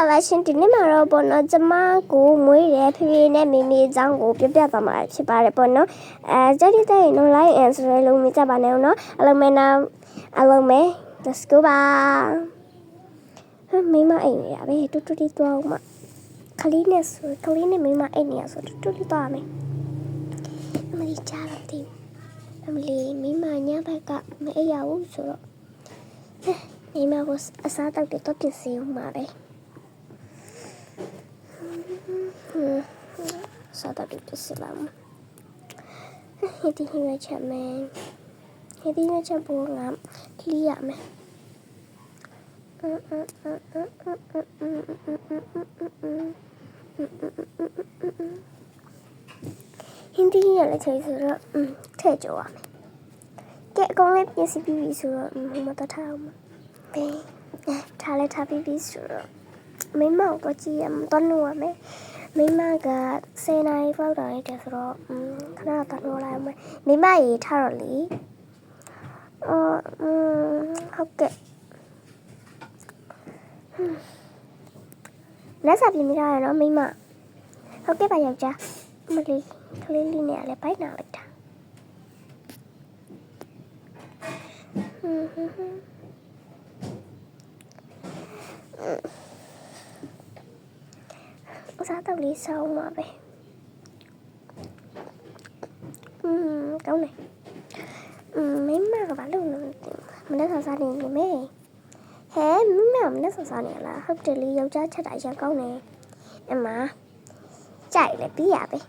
လာပါရှင်ဒီနေ့မှာတော့ပေါ့နော်ကျမကိုမွေးတယ်ဖေဖေနဲ့မေမေအကြောင်းကိုပြပြသွားမှာဖြစ်ပါတယ်ပေါ့နော်အဲကြည့်တဲ့ရင်တော့ like and subscribe လုပ်မိကြပါနဲ့ဦးနော်အလုံးမဲနာအလုံးမဲ let's go ပါဟမ်မိမအိမ်နေရပဲတူတူတီသွားအောင်မခလေးနဲ့ဆိုခလေးနဲ့မိမအိမ်နေရဆိုတူတူတီသွားမယ်အမလီကြားတော့ဒီအမလီမိမညဘက်ကမအိပ်ရဘူးဆိုတော့မိမကိုအစားတောက်တော့ပြင်စီဦးမှာပဲ Sada bir selam. Hedi hime chame. Hedi hime cha bo ngam liya me. Hindi ရလည်းချိန်ဆိုတော့ထည့်ကြောရမယ်။ကဲအကောင်လေးပြင်စီပြီးပြီဆိုတော့ မမတော့ထားအောင်။ဘေးထားလဲထားပြီးပြီဆိုတော့မိမကိုကြည့်ရမတော့လို့ရမယ်။မိမက10နာရီလောက်တော့ရတယ်ဆိုတော့ခဏတော့တော့လိုက်မယ်။မိမရေထားတော့လေ။အော်ဟုတ်ကဲ့။လက်စာပြင်မိတာရနော်မိမ။ဟုတ်ကဲ့ပါယောက်ျား။မလေးကလေးလေးနဲ့လည်းပိုက်နာလိုက်တာဟွန်းဟွန်းဟွန်း အစားတော့လေးဆောင်းပါပဲอืมကောင်းတယ်อืมမိမကဘာလို့လဲမလဲစားစားနေနေမေဟဲမိမမလဲစားစားနေလားဟုတ်တယ်လေယောက်ျားချက်တာအရင်ကောင်းတယ်အမကြိုက်လေပြီးရပဲ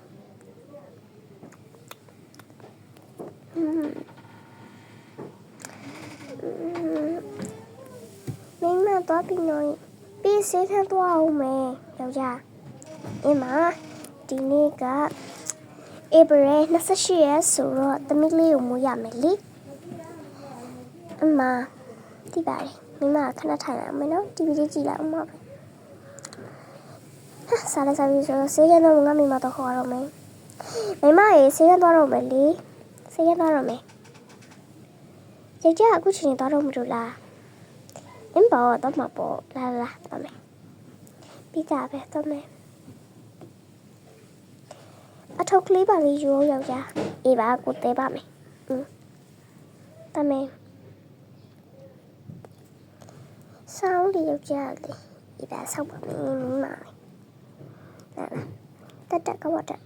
မင်းမတော့ပြီးတော့ပြီးစေးထမ်းသွားအောင်မယ်ယောက်ျား အင်းမဒီနေ့ကဧပြီ28ရက်ဆိုတော့သမီးလေးကိုမွေးရမယ်လေအမဒီပါလေမင်းမခဏထိုင်လိုက်အောင်မယ်နော် TV လေးကြည့်လိုက်အောင်ပါဟာစားလိုက်စားပြီးဆိုတော့ဆေးရတော့ငါမိမတော့ခေါ်ရတော့မယ်မိမရေဆေးရသွားတော့မယ်လေဆေးရသွားတော့မယ်ယောက်ျားအခုချိန်သွားတော့မလို့လားအင်းဘောတော့မပေါ်လာလာတော့မယ်ပြီးကြပဲတော့မယ်အ ထုပ်ကလေးပါလေးယူအောင်ယောက်ျားအေးပါကိုတဲပါမယ်อืมတော့မယ်ဆောင်းလေးယောက်ျားလေးအေးပါဆောက်ပါမယ်မမလာလာတက်တက်ကဝတ်တက်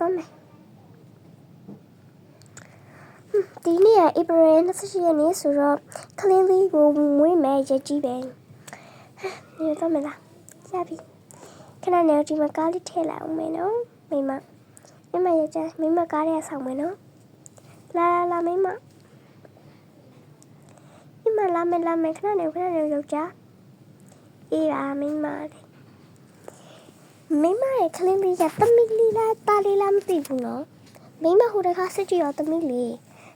တော့မယ်ဒီနေ့ကဧပြီ28ရက်နေ့ဆိုတော့ကလေးလေးကိုမွေးမယ်ရကြီးပဲနေတော့မလားရပြီ ခဏနေဒီမှာကားလေးထည့်လိုက်အောင်မယ်နော်မိမမိမရကြမိမကားရဲဆောင်မယ်နော်လာလာလာမိမမိမလာမယ်လာမယ်ခဏနေခဏနေယောက်ျားအေးပါမိမလေးမိမရဲ့ကလေးလေးကတမီလေးလားတာလေးလားမသိဘူးနော်မိမဟိုတခါစစ်ကြည့်ရောတမီလေး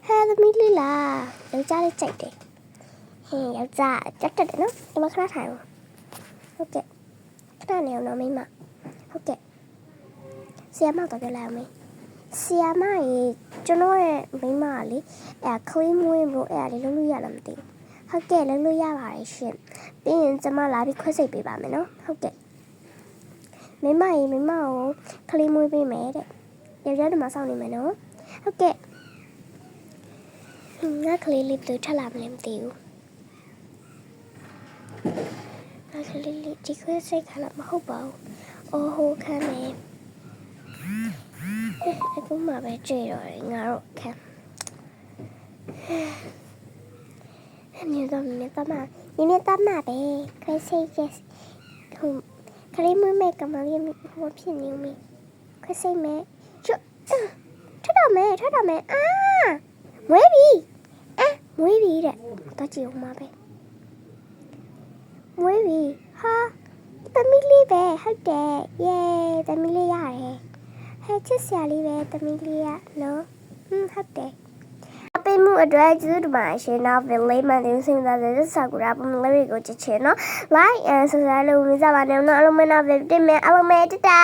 ဟဲသမီးလေးလားယောက်ျားလေးကြိုက်တယ်ဟင်းယောက်ျားကြက်တက်တယ်နော်ဒီမှာခဏထိုင်အောင်ဟုတ်ကဲ့ ခဏနေအောင်နော်မိမဟုတ်ကဲ့ဆီယမတော့ပြောလိုက်အောင်မေးဆီယမရေကျွန်တော်ရဲ့မိမကလေအဲခလင်းမွေးလို့အဲလေးလုံးလို့ရလားမသိဘူးဟုတ်ကဲ့လုံးလို့ရပါတယ်ရှင်ပြီးရင်ကျမလာပြီးခွဲစိတ်ပေးပါမယ်နော်ဟုတ်ကဲ့မိမရေမိမကိုခလင်းမွေးပေးမယ်တဲ့ယောက်ျားတို့မဆောင်နေမယ်နော်ဟုတ်ကဲ့ငါကလေးလေးတို့ထလာမလဲမသိဘူး ငါကလေးလေးဒီခွေးစိတ်ခါလာမဟုတ်ပါဘူးအော်ဟိုခမ်းနေအခုမှပဲကြွေတော့တယ်ငါတို့ခမ်းနေတော့နေတော့မနေနေတော့မပဲခွေးစိတ်ရဲ့ဟိုကလေးမွေးမဲ့ကမလေးဟိုဖြစ်နေပြီခွေးစိတ်မဲ့ချွတ်ထတော့မယ်ထတော့မယ်အာမွေးပြီမွေးပြီတဲ့တော့ကြည့်အောင်ပါပဲ မွေးပြီဟာသမီးလေးပဲဟုတ်တယ်ယေးသမီးလေးရတယ်ဟဲ့ချစ်စရာလေးပဲသမီးလေးရနော်ဟွန်းဟုတ်တယ်အပေးမှုအတွက်ကျေးဇူးတင်ပါတယ်ရှင်နောက်ဗီလေးမန်တင်စင်သားတဲ့စာကူရာပုံလေးကိုချစ်ချင်နော် like and subscribe လုပ်နေကြပါနဲ့နော်အလုံးမနာဗီတင်မယ်အလုံးမဲတတာ